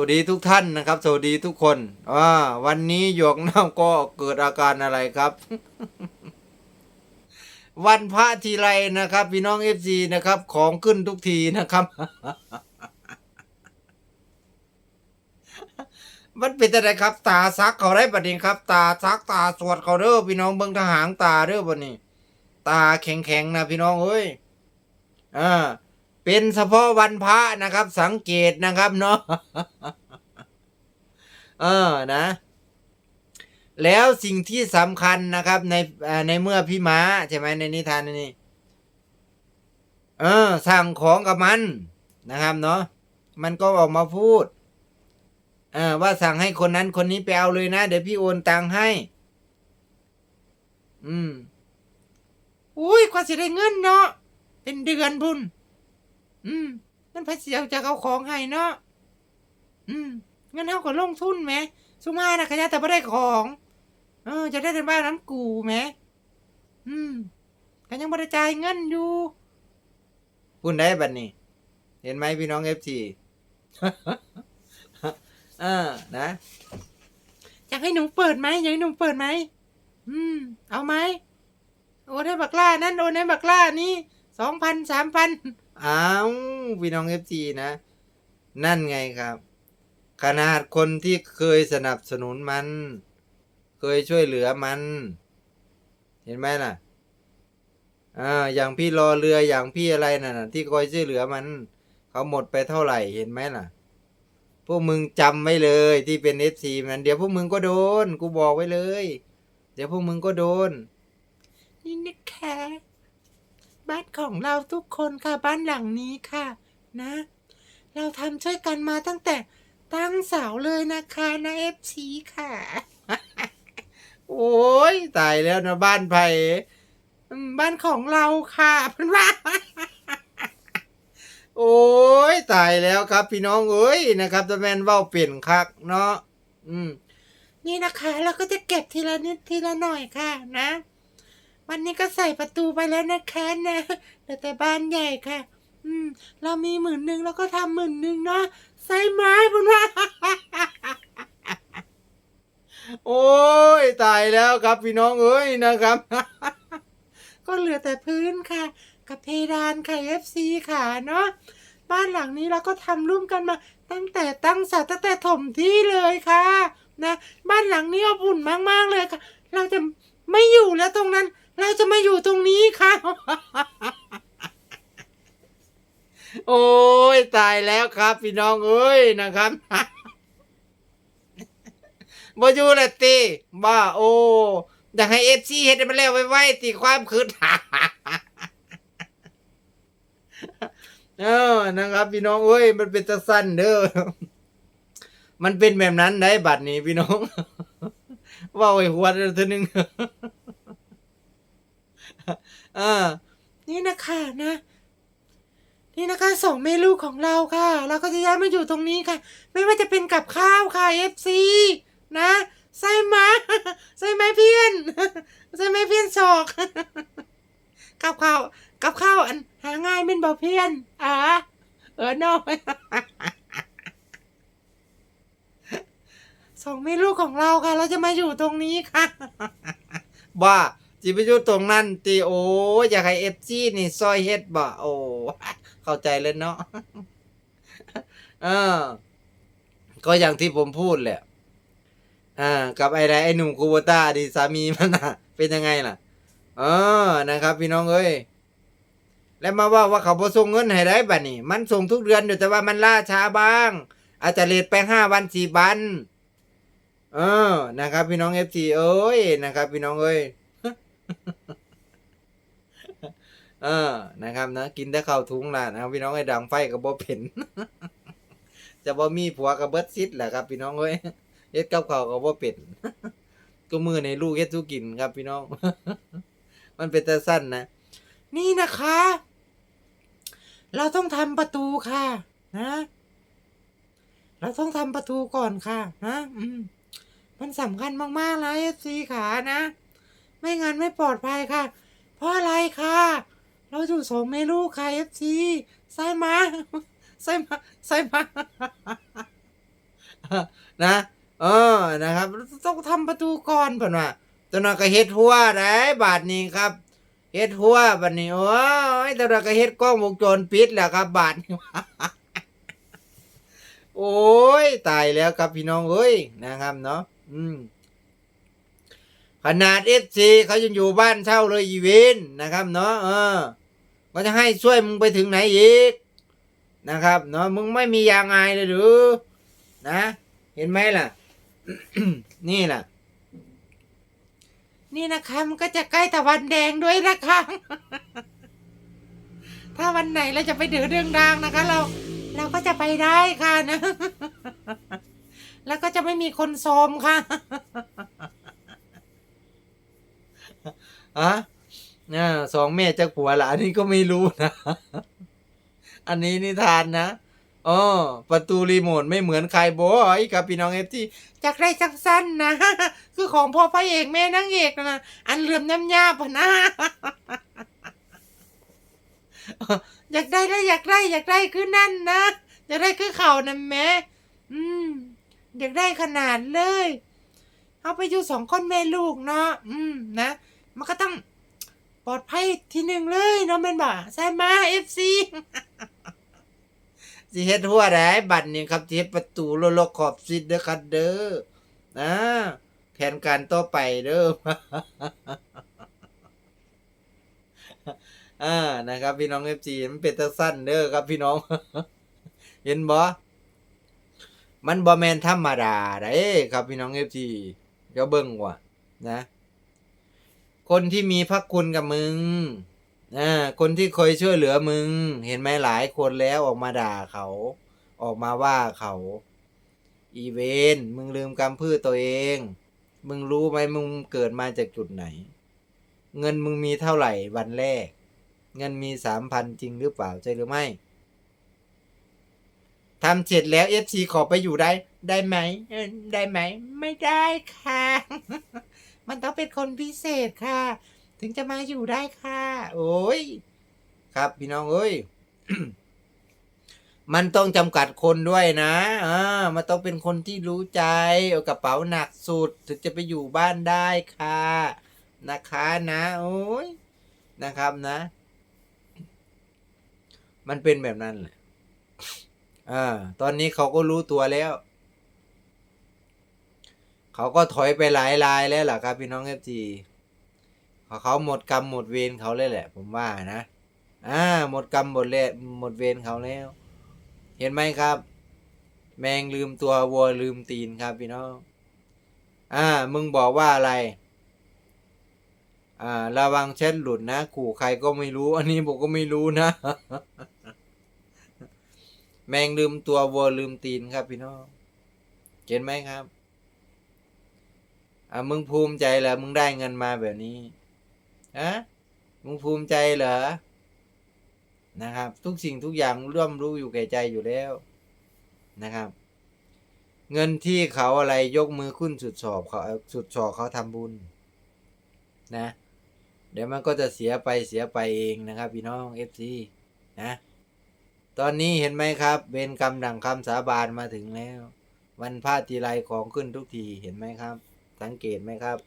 สวัสดีทุกท่านนะครับ สวัสดีทุกคนอ่าวันนี้หยกน้ำก็เกิดอาการอะไรครับ วันพระทีไรนะครับ พี่น้องเอฟซีนะครับ ของขึ้นทุกทีนะครับ มันเป็นอะไรครับ ตาซักเขาได้บัดนี้ครับ ตาซักตาสวดเขาเด้อพี่น้องเบิ่งทหางตาเด้อบัดนี้ ตาแข็งๆนะพี่น้องเอ้ยอ่า เป็นเฉพาะวันพระนะครับ สังเกตนะครับเนาะเออนะ แล้วสิ่งที่สำคัญนะครับในในเมื่อพี่ม้าใช่ไหมในนิทานนี้เออ สั่งของกับมันนะครับเนาะมันก็ออกมาพูดเออว่าสั่งให้คนนั้นคนนี้ไปเอาเลยนะ เดี๋ยวพี่โอนตังให้ อืมอุ้ยกว่าจะได้เงินเนาะเป็นเดือนพุ่น อืม มันพระเสียวจะเอาของให้เนาะอืมงั้นเท่ากับลงทุนไหมสุมานะขยันแต่ไม่ได้ของ เออ จะได้ในบ้านน้ำกูไหมอืมก็ยังไม่ได้จ่ายเงินอยู่พูดได้บัดนี้ เห็นไหมพี่น้องเอฟซีเออนะอยากให้หนูเปิดไหมอยากให้หนูเปิดไหมอืม เอาไหมโอนให้บักล่านั่นโอนให้บักล่านี่สองพันสามพัน อ้าวพี่น้องเอฟซีนะ นั่นไงครับ ขนาดคนที่เคยสนับสนุนมัน เคยช่วยเหลือมัน เห็นไหมล่ะอ่าอย่างพี่รอเรืออย่างพี่อะไรน่ะนะที่คอยช่วยเหลือมัน เขาหมดไปเท่าไหร่เห็นไหมล่ะ พวกมึงจำไว้เลยที่เป็นเอฟซีมันเดี๋ยวพวกมึงก็โดน กูบอกไว้เลย เดี๋ยวพวกมึงก็โดน นี่นะคะ บ้านของเราทุกคนค่ะบ้านหลังนี้ค่ะ นะ เราทำช่วยกันมาตั้งแต่ตั้งเสาเลยนะคะนะเอฟซีค่ะ โอ้ยตายแล้วนะบ้านไผ่บ้านของเราค่ะเพื่อนว่าโอ้ยตายแล้วครับ พี่น้องเอ้ยนะครับตะแมนเว้าเปลี่ยนคักเนาะอืม นี่นะคะ เราก็จะเก็บทีละนิดทีละหน่อยค่ะนะ วันนี้ก็ใส่ประตูไปแล้วนะคะนะเหลือแต่บ้านใหญ่ค่ะ อืม เรามีหมื่นหนึ่งเราก็ทำหมื่นหนึ่งเนาะใส่ไม้พุ่นว่า โอ้ยตายแล้วครับพี่น้องเอ้ยนะครับ ก็เหลือแต่พื้นค่ะ กับเพดานค่ะ FC ค่ะเนาะบ้านหลังนี้เราก็ทำร่วมกันมา ตั้งแต่ตั้งสาตั้งแต่ถมที่เลยค่ะ นะ บ้านหลังนี้อบอุ่นมากๆเลยค่ะ เราจะไม่อยู่แล้วตรงนั้น เราจะมาอยู่ตรงนี้ค่ะ โอ้ยตายแล้วครับ พี่น้องเอ้ยนะครับบอยู่ละตีบ้าโอ้อยากให้เอฟซีเฮ็ดให้มันแล้วไว้ๆตีความคืดเออนะครับ พี่น้องเอ้ย มันเป็นตะสั้นเด้อ มันเป็นแบบนั้นได้บัตรนี้พี่น้องว่าไอ้หัวเธอหนึ่ง อ่านี่นะคะนะ นี่นะคะสองเมลูกของเราค่ะ เราก็จะย้ายมาอยู่ตรงนี้ค่ะ ไม่ว่าจะเป็นกับข้าวค่ะ FC นะใส่ไหมใส่ไหมเพี้ยนใส่ไหมเพี้ยนศอกกับข้าวกับข้าวอันหาง่ายเป็นบ่เพี้ยนอ่าเออน้อยสองเมลูกของเราค่ะ เราจะมาอยู่ตรงนี้ค่ะ บ้า จิไปอยู่ตรงนั้นตีโออยากให้เอฟซีนี่ซอยเฮ็ดบ่โอ้เข้าใจเลยเนาะเออ ก็อย่างที่ผมพูดแหละอ่า กับไอ้ไรไอ้หนุ่มคูโบต้าดีสามีมันน่ะ เป็นยังไงล่ะเออนะครับ พี่น้องเอ้ยแล้วมาว่าว่าเขาบ่ส่งเงินให้ได้บัดนี้มันส่งทุกเดือนอยู่แต่ว่ามันล่าช้าบ้าง อาจจะเลทไปห้าวันสี่วัน เออนะครับ พี่น้องเอฟซีเอ้ยนะครับ พี่น้องเอ้ย เออ นะครับ นะ กินแต่ข้าวทุงล่ะนะพี่น้องไอ้ดังไฟกับบ่เผ็นจะบ่มีผัวกับเบิดซิดแหละครับ พี่น้องเอ้ยเฮ็ดกับข้าวกับบ่เป็นก็มือในลูกเฮ็ดทุกินครับ พี่น้อง มันเป็นแต่สั้นนะ นี่นะคะ เราต้องทำประตูค่ะ นะ เราต้องทำประตูก่อนค่ะ นะ อืมมันสำคัญมากๆนะเอฟซีขานะ ไม่งั้นไม่ปลอดภัยค่ะ เพราะอะไรค่ะ เราอยู่สองเมลูกค่ะเอฟซีใส่มาใส่มาใส่มานะเออนะครับ ต้องทำประตูก่อนเพิ่นว่าตอนนั้นก็เฮ็ดหัวได้บาทนี้ครับเฮ็ดหัวบัดนี้โอ้ยตอนนั้นก็เฮ็ดกล้องวงจรปิดแล้วครับ บาทนี้โอ้ยตายแล้วครับพี่น้องเอ้ยนะครับเนาะอืม ขนาดเอฟซีเขายังอยู่บ้านเช่าเลยอีเวนนะครับเนาะเออก็จะให้ช่วยมึงไปถึงไหนอีกนะครับเนาะมึงไม่มียางอายเลยหรือ นะ เห็นไหมล่ะ นี่ล่ะ นี่นะคะมันก็จะใกล้ตะวันแดงด้วยนะคะ ถ้าวันไหนเราจะไปเดือเรื่องดังนะคะ เรา เราก็จะไปได้ค่ะนะ แล้วก็จะไม่มีคนโซมค่ะ อะอ่าสองแม่จะผัวละอันนี้ก็ไม่รู้นะ อันนี้นิทานนะอ๋อประตูรีโมทไม่เหมือนใครบอยกับพี่น้องเอฟที่จากได้สั้นนะ คือของพ่อพระเอกแม่นางเอกนะ อันเหลื่อมน้ำยาพะนะ อยากได้แล้วอยากได้อยากได้คือนั่นนะอยากได้คือเข่านะแม่อืมอยากได้ขนาดเลย เอาไปอยู่สองคนแม่ลูกเนาะอืมนะ ปลอดภัยที่หนึ่งเลยเนาะแม่นบ่ใช่ไหมเอฟซีสิเฮ็ดหัวได้บัตรนี่ครับสิเฮ็ดประตูโลโลขอบซิดเด้อครับเด้อนะแผนการต่อไปเด้ออ่านะครับ พี่น้อง FC มันเป็นตาสั้นเด้อครับพี่น้อง เห็นบ่มันบ่แม่นธรรมดาเด้ครับพี่น้อง FC เดี๋ยวเบิ่งว่านะ คนที่มีพระคุณกับมึงอ่าคนที่คอยช่วยเหลือมึง เห็นไหมหลายคนแล้วออกมาด่าเขา ออกมาว่าเขา อีเวนมึงลืมกำพืชตัวเอง มึงรู้ไหมมึงเกิดมาจากจุดไหน เงินมึงมีเท่าไหร่วันแรก เงินมีสามพันจริงหรือเปล่าใช่หรือไม่ทำเสร็จแล้วเอฟซีขอไปอยู่ได้ ได้ไหม ได้ไหม ไม่ได้ค่ะ มันต้องเป็นคนพิเศษค่ะ ถึงจะมาอยู่ได้ค่ะ โอ้ย ครับพี่น้องเอ้ย มันต้องจำกัดคนด้วยนะอ่ามันต้องเป็นคนที่รู้ใจเอากระเป๋าหนักสุด ถึงจะไปอยู่บ้านได้ค่ะ นะคะนะ โอ้ยนะครับนะ มันเป็นแบบนั้นแหละอ่าตอนนี้เขาก็รู้ตัวแล้ว เขาก็ถอยไปหลายรายแล้วล่ะครับพี่น้องเอฟจีเขาเขาหมดกรรมหมดเวรเขาเลยแหละ ผมว่านะอ่าหมดกรรมหมดเลหมดเวรเขาแล้ว เห็นไหมครับ แมงลืมตัววัวลืมตีนครับพี่น้องอ่า มึงบอกว่าอะไร อ่า ระวังแชทหลุดนะขู่ใครก็ไม่รู้ อันนี้ผมก็ไม่รู้นะ แมงลืมตัววัวลืมตีนครับพี่น้อง เห็นไหมครับ อ่ามึงภูมิใจเหรอมึงได้เงินมาแบบนี้อะมึงภูมิใจเหรอนะครับ ทุกสิ่งทุกอย่างร่วมรู้อยู่แก่ใจอยู่แล้วนะครับ เงินที่เขาอะไรยกมือขึ้นสุดสอบเขาสุดสอบเขาทำบุญ นะ เดี๋ยวมันก็จะเสียไปเสียไปเองนะครับ พี่น้องเอฟซีนะตอนนี้เห็นไหมครับเวรกรรมดังคำสาบานมาถึงแล้ว วันพระทีไรของขึ้นทุกทีเห็นไหมครับ สังเกตไหมครับ